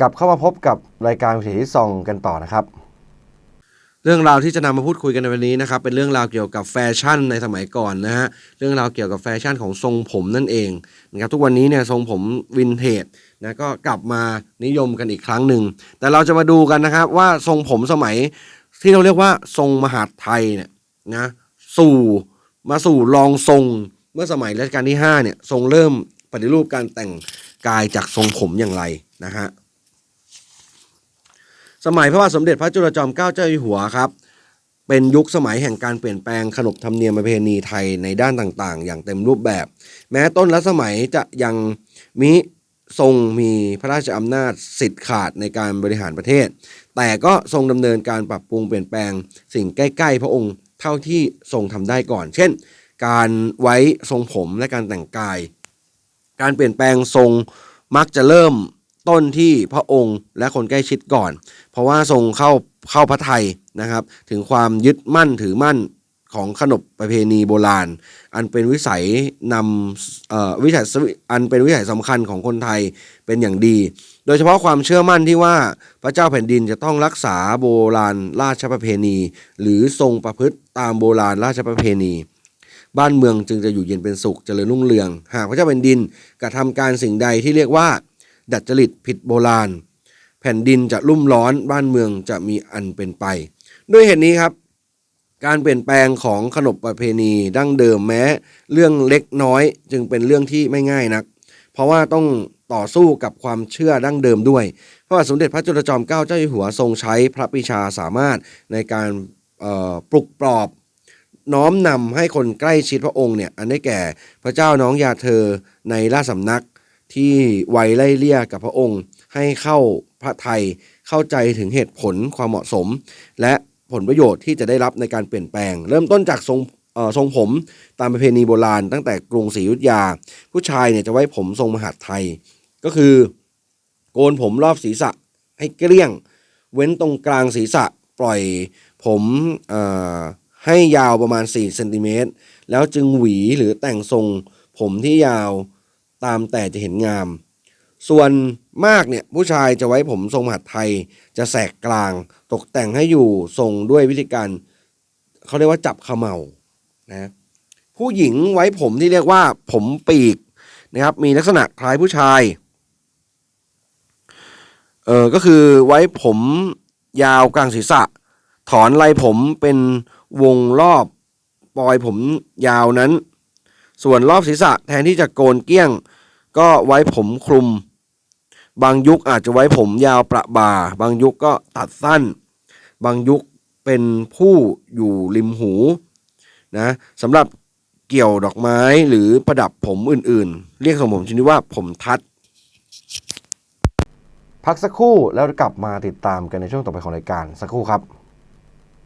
กลับเข้ามาพบกับรายการวิถีที่ซองกันต่อนะครับ เรื่องราวที่จะนำมาพูดคุยกันในวันนี้นะครับเป็นเรื่องราวเกี่ยวกับแฟชั่นในสมัยก่อนนะฮะเรื่องราวเกี่ยวกับแฟชั่นของทรงผมนั่นเองนะครับทุกวันนี้เนี่ยทรงผมวินเทจนะก็กลับมานิยมกันอีกครั้งหนึ่งแต่เราจะมาดูกันนะครับว่าทรงผมสมัยที่เราเรียกว่าทรงมหาไทยเนี่ยนะสู่มาสู่รองทรงเมื่อสมัยรัชกาลที่5เนี่ยทรงเริ่มปฏิรูปการแต่งกายจากทรงผมอย่างไรนะฮะ สมัยพระบาทสมเด็จพระจุลจอมเกล้าเจ้าอยู่หัวครับ เป็นยุคสมัยแห่งการเปลี่ยนแปลงขนบธรรมเนียมประเพณีไทยในด้านต่างๆ อย่างเต็มรูปแบบ แม้ต้นและสมัยจะยังมิทรงมีพระราชอำนาจสิทธิ์ขาดในการบริหารประเทศ แต่ก็ทรงดำเนินการปรับปรุงเปลี่ยนแปลงสิ่งใกล้ๆ พระองค์เท่าที่ทรงทำได้ก่อน เช่น การไว้ทรงผมและการแต่งกาย การเปลี่ยนแปลงทรงมักจะเริ่ม ต้นที่พระองค์และคนใกล้ชิดก่อน เพราะว่าทรงเข้าเข้าพระไทยนะครับ ถึงความยึดมั่นถือมั่นของขนบประเพณีโบราณ อันเป็นวิสัยนำเอ่อวิสัยอันเป็นวิสัยสำคัญของคนไทยเป็นอย่างดี โดยเฉพาะความเชื่อมั่นที่ว่าพระเจ้าแผ่นดินจะต้องรักษาโบราณราชประเพณี หรือทรงประพฤติตามโบราณราชประเพณี บ้านเมืองจึงจะอยู่เย็นเป็นสุขเจริญรุ่งเรือง หากพระเจ้าแผ่นดินกระทำการสิ่งใดที่เรียกว่า ดัดจริตผิดโบราณ แผ่นดินจะรุ่มร้อนบ้านเมืองจะมีอันเป็นไป ด้วยเหตุนี้ครับ การเปลี่ยนแปลงของขนบประเพณีดั้งเดิมแม้ เรื่องเล็กน้อยจึงเป็นเรื่องที่ไม่ง่ายนัก เพราะว่าต้องต่อสู้กับความเชื่อดั้งเดิมด้วยพระบาทสมเด็จพระจุลจอมเกล้าเจ้าอยู่หัวทรงใช้พระปรีชาสามารถในการปลุกปลอบ น้อมนำให้คนใกล้ชิดพระองค์เนี่ยอันได้แก่พระเจ้าน้องยาเธอในราชสำนัก ที่ไวไล่เลี่ยกับพระองค์ ให้เข้าพระไทยเข้าใจถึงเหตุผลความเหมาะสม และผลประโยชน์ที่จะได้รับในการเปลี่ยนแปลง เริ่มต้นจากทรงทรงผมตามประเพณีโบราณตั้งแต่กรุงศรีอยุธยา ผู้ชายเนี่ยจะไว้ผมทรงมหาดไทย ก็คือ โกนผมรอบศีรษะให้เกลี้ยง เว้นตรงกลางศีรษะปล่อยผมให้ยาวประมาณ4เซนติเมตรแล้วจึงหวีหรือแต่งทรงผมที่ยาว ตามแต่จะเห็นงาม ส่วนมากเนี่ยผู้ชายจะไว้ผมทรงมหาดไทยจะแสกกลาง ตกแต่งให้อยู่ทรงด้วยวิธีการเขาเรียกว่าจับขมเหลานะผู้หญิงไว้ผมที่เรียกว่าผมปีกนะครับมีลักษณะคล้ายผู้ชายเออก็คือไว้ผมยาวกลางศีรษะ ถอนไหล่ผมเป็นวงรอบปลอยผมยาวนั้น ส่วนรอบศีรษะแทนที่จะโกนเกลี้ยง ก็ไว้ผมคลุม บางยุคอาจจะไว้ผมยาวประบ่า บางยุคก็ตัดสั้น บางยุคเป็นผู้อยู่ริมหูนะสำหรับเกี่ยวดอกไม้หรือประดับผมอื่นๆ เรียกทรงผมชนิดว่าผมทัด พักสักครู่แล้วกลับมาติดตามกันในช่วงต่อไปของรายการสักครู่ครับ